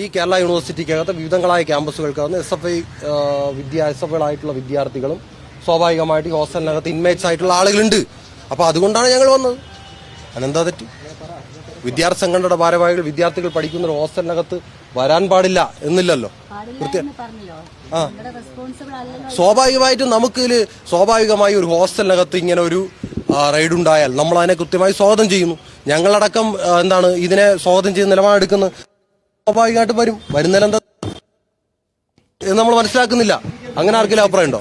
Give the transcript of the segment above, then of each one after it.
ഈ കേരള യൂണിവേഴ്സിറ്റിക്കകത്ത് വിവിധങ്ങളായ ക്യാമ്പസുകൾക്കകത്ത് എസ് എഫ് ഐ വിദ്യാ എസ് എഫ് ഐകളായിട്ടുള്ള വിദ്യാർത്ഥികളും സ്വാഭാവികമായിട്ട് ഈ ഹോസ്റ്റലിനകത്ത് ഇൻമേറ്റ്സ് ആയിട്ടുള്ള ആളുകളുണ്ട്. അപ്പോൾ അതുകൊണ്ടാണ് ഞങ്ങൾ വന്നത്. അതെന്താ തെറ്റി? വിദ്യാർത്ഥി സംഘടനയുടെ ഭാരവാഹികൾ വിദ്യാർത്ഥികൾ പഠിക്കുന്ന ഒരു ഹോസ്റ്റലിനകത്ത് വരാൻ പാടില്ല എന്നില്ലല്ലോ. റെസ്പോൺസിബിൾ അല്ലല്ലോ സ്വാഭാവികമായിട്ടും നമുക്ക് സ്വാഭാവികമായി ഒരു ഹോസ്റ്റലിനകത്ത് ഇങ്ങനെ ഒരു റൈഡ് ഉണ്ടായാൽ നമ്മൾ അതിനെ കൃത്യമായി സ്വാഗതം ചെയ്യുന്നു. ഞങ്ങളടക്കം എന്താണ് ഇതിനെ സ്വാഗതം ചെയ്ത് നിലപാടെടുക്കുന്നത്? സ്വാഭാവികമായിട്ട് വരും. വരുന്നേരം എന്താ നമ്മൾ മനസ്സിലാക്കുന്നില്ല. അങ്ങനെ ആർക്കെങ്കിലും അഭിപ്രായം ഉണ്ടോ?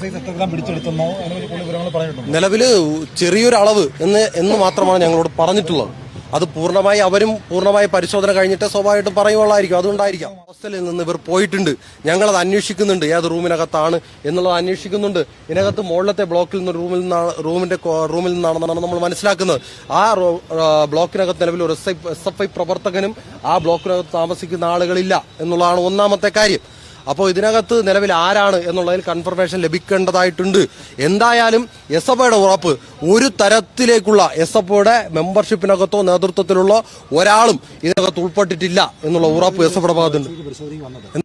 നിലവിൽ ചെറിയൊരു അളവ് എന്ന് എന്ന് മാത്രമാണ് ഞങ്ങളോട് പറഞ്ഞിട്ടുള്ളത്. അത് പൂർണമായി അവരും പൂർണമായി പരിശോധന കഴിഞ്ഞിട്ട് സ്വാഭാവികമായിട്ടും പറയുള്ളായിരിക്കും അതുകൊണ്ടായിരിക്കാം. ഹോസ്റ്റലിൽ നിന്ന് ഇവർ പോയിട്ടുണ്ട്. ഞങ്ങളത് അന്വേഷിക്കുന്നുണ്ട്. ഏത് റൂമിനകത്താണ് എന്നുള്ളത് അന്വേഷിക്കുന്നുണ്ട്. ഇതിനകത്ത് മുകളിലത്തെ ബ്ലോക്കിൽ നിന്ന് റൂമിൽ നിന്നാണ് റൂമിന്റെ റൂമിൽ നിന്നാണെന്നാണ് നമ്മൾ മനസ്സിലാക്കുന്നത്. ആ ബ്ലോക്കിനകത്ത് നിലവിൽ ഒരു എസ് എഫ് ഐ പ്രവർത്തകനും ആ ബ്ലോക്കിനകത്ത് താമസിക്കുന്ന ആളുകളില്ല എന്നുള്ളതാണ് ഒന്നാമത്തെ കാര്യം. അപ്പോൾ ഇതിനകത്ത് നിലവിൽ ആരാണ് എന്നുള്ളതിൽ കൺഫർമേഷൻ ലഭിക്കേണ്ടതായിട്ടുണ്ട്. എന്തായാലും എസ് എഫ്ഐയുടെ ഉറപ്പ് ഒരു തരത്തിലേക്കുള്ള എസ് എഫ്ഐയുടെ മെമ്പർഷിപ്പിനകത്തോ നേതൃത്വത്തിലുള്ള ഒരാളും ഇതിനകത്ത് ഉൾപ്പെട്ടിട്ടില്ല എന്നുള്ള ഉറപ്പ് എസ് എഫ്ഐയുടെ ഭാഗത്തുണ്ട്.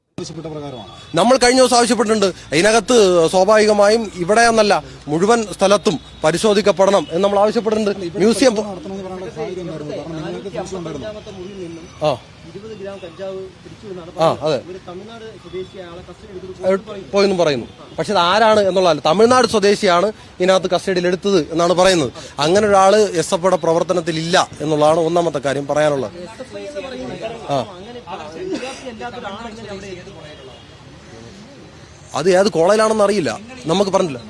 നമ്മൾ കഴിഞ്ഞ ദിവസം ആവശ്യപ്പെട്ടിട്ടുണ്ട്. അതിനകത്ത് സ്വാഭാവികമായും ഇവിടെ എന്നല്ല മുഴുവൻ സ്ഥലത്തും പരിശോധിക്കപ്പെടണം എന്ന് നമ്മൾ ആവശ്യപ്പെട്ടിട്ടുണ്ട്. മ്യൂസിയം ആ. ആ അതെ. പോയെന്നും പറയുന്നു. പക്ഷെ അത് ആരാണ് എന്നുള്ളതല്ല. തമിഴ്നാട് സ്വദേശിയാണ് ഇതിനകത്ത് കസ്റ്റഡിയിൽ എടുത്തത് എന്നാണ് പറയുന്നത്. അങ്ങനെ ഒരാൾ എസ് എഫ് പ്രവർത്തനത്തിൽ ഇല്ല എന്നുള്ളതാണ് ഒന്നാമത്തെ കാര്യം പറയാനുള്ളത്. ആ. അത് ഏത് കോളേജിലാണെന്ന് അറിയില്ല. നമുക്ക് പറഞ്ഞില്ല.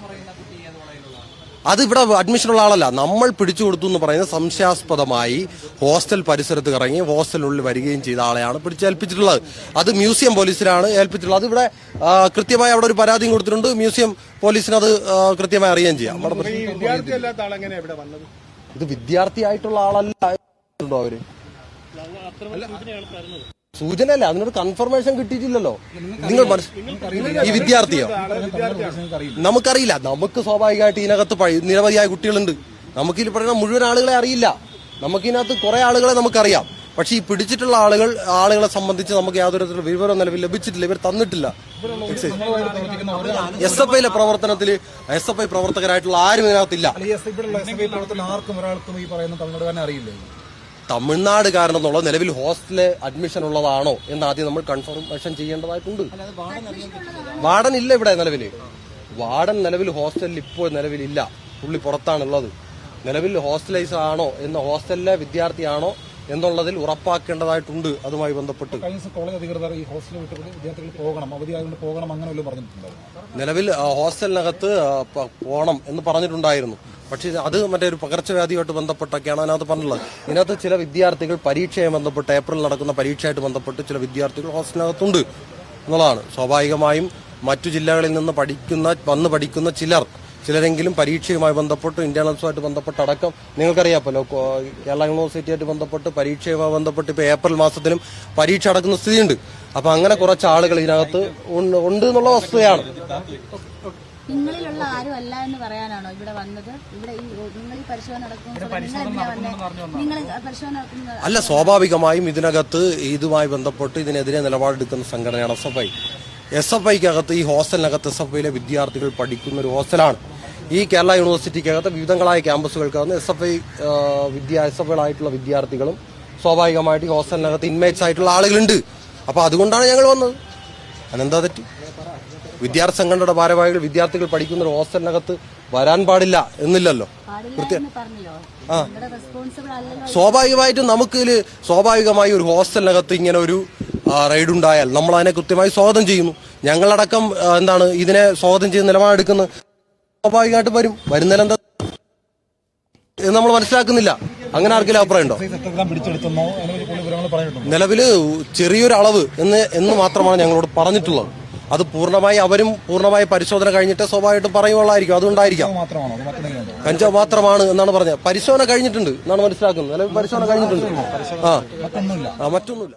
അത് ഇവിടെ അഡ്മിഷനുള്ള ആളല്ല. നമ്മൾ പിടിച്ചു കൊടുത്തു എന്ന് പറയുന്നത് സംശയാസ്പദമായി ഹോസ്റ്റൽ പരിസരത്ത് ഇറങ്ങി ഹോസ്റ്റലിനുള്ളിൽ വരികയും ചെയ്ത ആളെയാണ് പിടിച്ചേൽപ്പിച്ചിട്ടുള്ളത് അത് മ്യൂസിയം പോലീസിലാണ് ഏൽപ്പിച്ചിട്ടുള്ളത്. അതിവിടെ ഇവിടെ കൃത്യമായി അവിടെ ഒരു പരാതിയും കൊടുത്തിട്ടുണ്ട്. മ്യൂസിയം പോലീസിന് അത് കൃത്യമായി അറിയുകയും ചെയ്യാം. ഇത് വിദ്യാർത്ഥിയായിട്ടുള്ള ആളല്ല. ഉണ്ടോ അവർ സൂചനയല്ല അതിനൊരു കൺഫർമേഷൻ കിട്ടിയിട്ടില്ലല്ലോ. നിങ്ങൾ ഈ വിദ്യാർത്ഥിയോ? നമുക്കറിയില്ല. നമുക്ക് സ്വാഭാവികമായിട്ട് ഇതിനകത്ത് നിരവധിയായ കുട്ടികളുണ്ട്. നമുക്ക് ഇതിൽ പറയുന്ന മുഴുവൻ ആളുകളെ അറിയില്ല. നമുക്കിതിനകത്ത് കുറെ ആളുകളെ നമുക്കറിയാം. പക്ഷെ ഈ പിടിച്ചിട്ടുള്ള ആളുകൾ ആളുകളെ സംബന്ധിച്ച് നമുക്ക് യാതൊരു തരത്തിലുള്ള വിവരം നിലവിൽ ലഭിച്ചിട്ടില്ല. ഇവർ തന്നിട്ടില്ല. എസ് എഫ് ഐയിലെ പ്രവർത്തനത്തിൽ എസ് എഫ് ഐ പ്രവർത്തകരായിട്ടുള്ള ആരും ഇതിനകത്തില്ല. തമിഴ്നാടുകാരനെന്നുള്ള നിലവിൽ ഹോസ്റ്റലിൽ അഡ്മിഷൻ ഉള്ളതാണോ എന്ന് ആദ്യം നമ്മൾ കൺഫർമേഷൻ ചെയ്യേണ്ടതായിട്ടുണ്ട്. വാർഡൻ ഇല്ല ഇവിടെ നിലവിൽ. വാർഡൻ നിലവിൽ ഹോസ്റ്റലിൽ ഇപ്പോൾ നിലവിലില്ല പുള്ളി പുറത്താണുള്ളത്. നിലവിൽ ഹോസ്റ്റലൈസ് ആണോ എന്ന ഹോസ്റ്റലിലെ വിദ്യാർത്ഥിയാണോ എന്നുള്ളതിൽ ഉറപ്പാക്കേണ്ടതായിട്ടുണ്ട്. അതുമായി ബന്ധപ്പെട്ട്. കോളേജ് അധികൃതർ ഈ ഹോസ്റ്റലിൽ വിട്ട് വിദ്യാർത്ഥികൾ പോകണം. പോകണം അങ്ങനെ വല്ലതും പറഞ്ഞിട്ടുണ്ടായിരുന്നു. നിലവിൽ ഹോസ്റ്റലിനകത്ത് പോകണം എന്ന് പറഞ്ഞിട്ടുണ്ടായിരുന്നു. പക്ഷേ അത് മറ്റേ ഒരു പകർച്ചവ്യാധിയുമായിട്ട് ബന്ധപ്പെട്ടൊക്കെയാണ് അതിനകത്ത് പറഞ്ഞിട്ടുള്ളത് ഇതിനകത്ത് ചില വിദ്യാർത്ഥികൾ പരീക്ഷയെ ബന്ധപ്പെട്ട് ഏപ്രിൽ നടക്കുന്ന പരീക്ഷയായിട്ട് ബന്ധപ്പെട്ട് ചില വിദ്യാർത്ഥികൾ ഹോസ്റ്റലിനകത്തുണ്ട് എന്നുള്ളതാണ്. സ്വാഭാവികമായും മറ്റു ജില്ലകളിൽ നിന്ന് പഠിക്കുന്ന വന്ന് പഠിക്കുന്ന ചിലർ ചിലരെങ്കിലും പരീക്ഷയുമായി ബന്ധപ്പെട്ട് ഇന്റേണൽസുമായിട്ട് ബന്ധപ്പെട്ട് അടക്കം നിങ്ങൾക്കറിയാമല്ലോ കേരള യൂണിവേഴ്സിറ്റിയായിട്ട് ബന്ധപ്പെട്ട് പരീക്ഷയുമായി ബന്ധപ്പെട്ട് ഇപ്പോൾ ഏപ്രിൽ മാസത്തിലും പരീക്ഷ അടക്കുന്ന സ്ഥിതിയുണ്ട്. അപ്പൊ അങ്ങനെ കുറച്ച് ആളുകൾ ഇതിനകത്ത് ഉണ്ട് എന്നുള്ള വസ്തുതയാണ്. നിങ്ങളിലുള്ള ആരും അല്ല എന്ന് പറയാനാണോ ഇവിടെ വന്നത്? ഇവിടെ ഈ നിങ്ങൾ ഈ പരിശോധന നടക്കുന്ന നിങ്ങൾ എന്തിനാ വന്നത് നിങ്ങൾ പരിശോധന നടക്കുന്നത് അല്ല സ്വാഭാവികമായും ഇതിനകത്ത് ഇതുമായി ബന്ധപ്പെട്ട് ഇതിനെതിരെ നിലപാടെടുക്കുന്ന സംഘടനയാണ് S F I S F ഐക്കകത്ത് ഈ ഹോസ്റ്റലിനകത്ത് എസ് എഫ് ഐയിലെ വിദ്യാർത്ഥികൾ പഠിക്കുന്ന ഒരു ഹോസ്റ്റലാണ്. ഈ കേരള യൂണിവേഴ്സിറ്റിക്കകത്ത് വിവിധങ്ങളായ ക്യാമ്പസുകൾക്കകത്ത് എസ് എഫ് ഐ വിദ്യാ എസ് എഫ് ഐകളായിട്ടുള്ള വിദ്യാർത്ഥികളും സ്വാഭാവികമായിട്ട് ഈ ഹോസ്റ്റലിനകത്ത് ഇൻമേറ്റ്സ് ആയിട്ടുള്ള ആളുകളുണ്ട്. അപ്പോൾ അതുകൊണ്ടാണ് ഞങ്ങൾ വന്നത്. അതെന്താ തെറ്റ്? വിദ്യാർത്ഥി സംഘടനയുടെ ഭാരവാഹികൾ വിദ്യാർത്ഥികൾ പഠിക്കുന്ന ഒരു ഹോസ്റ്റലിനകത്ത് വരാൻ പാടില്ല എന്നില്ലല്ലോ. കൃത്യം ആ. പറഞ്ഞല്ലോ റെസ്പോൺസിബിൾ അല്ലല്ലോ. സ്വാഭാവികമായിട്ടും നമുക്ക് ഇതിൽ സ്വാഭാവികമായി ഒരു ഹോസ്റ്റലിനകത്ത് ഇങ്ങനെ ഒരു റൈഡ് റെയ്ഡ് ഉണ്ടായാൽ നമ്മൾ അതിനെ കൃത്യമായി സ്വാഗതം ചെയ്യുന്നു. ഞങ്ങളടക്കം എന്താണ് ഇതിനെ സ്വാഗതം ചെയ്ത് നിലപാടെടുക്കുന്നത് സ്വാഭാവികമായിട്ട് വരും. വരുന്നതിലെന്താ എന്ന് നമ്മൾ മനസ്സിലാക്കുന്നില്ല. അങ്ങനെ ആർക്കെങ്കിലും അഭിപ്രായം ഉണ്ടോ നിലവിൽ ചെറിയൊരു അളവ് എന്ന് എന്ന് മാത്രമാണ് ഞങ്ങളോട് പറഞ്ഞിട്ടുള്ളത്. അത് പൂർണമായി അവരും പൂർണമായി പരിശോധന കഴിഞ്ഞിട്ട് സ്വാഭാവികമായിട്ടും പറയുള്ളായിരിക്കും അതുകൊണ്ടായിരിക്കാം. കഞ്ചാവ് മാത്രമാണ് എന്നാണ് പറഞ്ഞത്. പരിശോധന കഴിഞ്ഞിട്ടുണ്ട് എന്നാണ് മനസ്സിലാക്കുന്നത്. നിലവിൽ പരിശോധന കഴിഞ്ഞിട്ടുണ്ട്. ആ, മറ്റൊന്നുമില്ല.